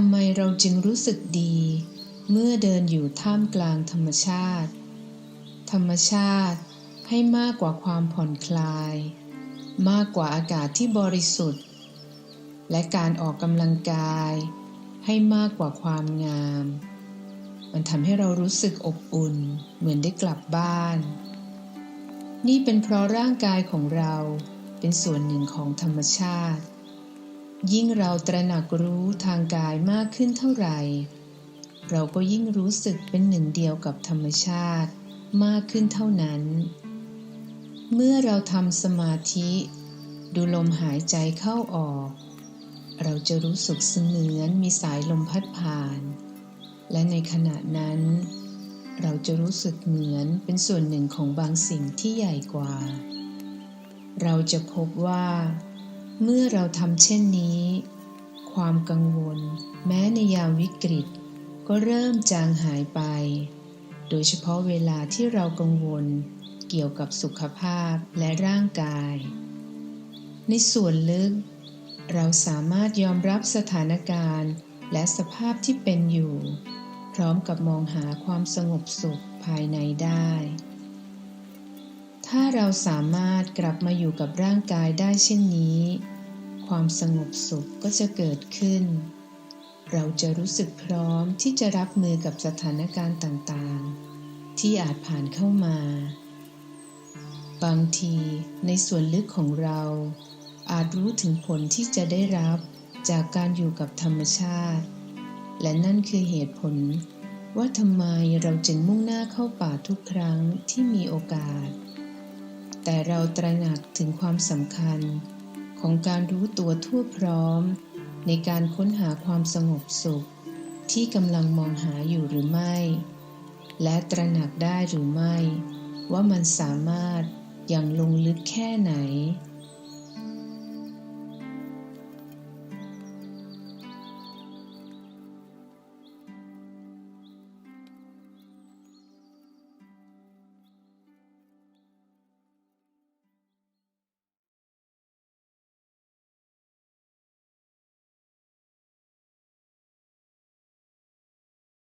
ำไมเราจึงรู้สึกดี เมื่อเดินอยู่ท่ามกลางธรรมชาติ ธรรมชาติให้มากกว่าความผ่อนคลาย มากกว่าอากาศที่บริสุทธิ์ และการออกกำลังกาย ให้มากกว่าความงาม มันทำให้เรารู้สึกอบอุ่นเหมือนได้กลับบ้าน นี่เป็นเพราะร่างกายของเราเป็นส่วนหนึ่งของธรรมชาติ ยิ่งเราตระหนักรู้ทางกายมากขึ้นเท่าไหร่ เราก็ยิ่งรู้สึกเป็นหนึ่งเดียวกับธรรมชาติมากขึ้นเท่านั้น เมื่อเราทำสมาธิ ดูลมหายใจเข้าออก เราจะรู้สึกเสมือนมีสายลมพัดผ่าน และในขณะนั้น เราจะรู้สึกเหมือนเป็นส่วนหนึ่งของบางสิ่งที่ใหญ่กว่า เราจะพบว่า เมื่อเราทำเช่นนี้ ความกังวล แม้ในยามวิกฤต ก็เริ่มจางหายไป โดยเฉพาะเวลาที่เรากังวล เกี่ยวกับสุขภาพและร่างกาย ในส่วนลึก เราสามารถยอมรับสถานการณ์และสภาพที่เป็นอยู่ พร้อมกับมองหาความสงบสุขภายในได้ ถ้าเราสามารถกลับมาอยู่กับร่างกายได้เช่นนี้ ความสงบสุขก็จะเกิดขึ้น เราจะรู้สึกพร้อมที่จะรับมือกับสถานการณ์ต่างๆ ที่อาจผ่านเข้ามา บางทีในส่วนลึกของเรา อาจรู้ถึงผลที่จะได้รับจากการอยู่กับธรรมชาติ และนั่นคือเหตุผลว่าทำไมเราจึงมุ่งหน้าเข้าป่าทุกครั้งที่มีโอกาส แต่เราตระหนักถึงความสำคัญ ของการรู้ตัวทั่วพร้อม ในการค้นหาความสงบสุข ที่กำลังมองหาอยู่หรือไม่ และตระหนักได้หรือไม่ ว่ามันสามารถอย่างลงลึกแค่ไหน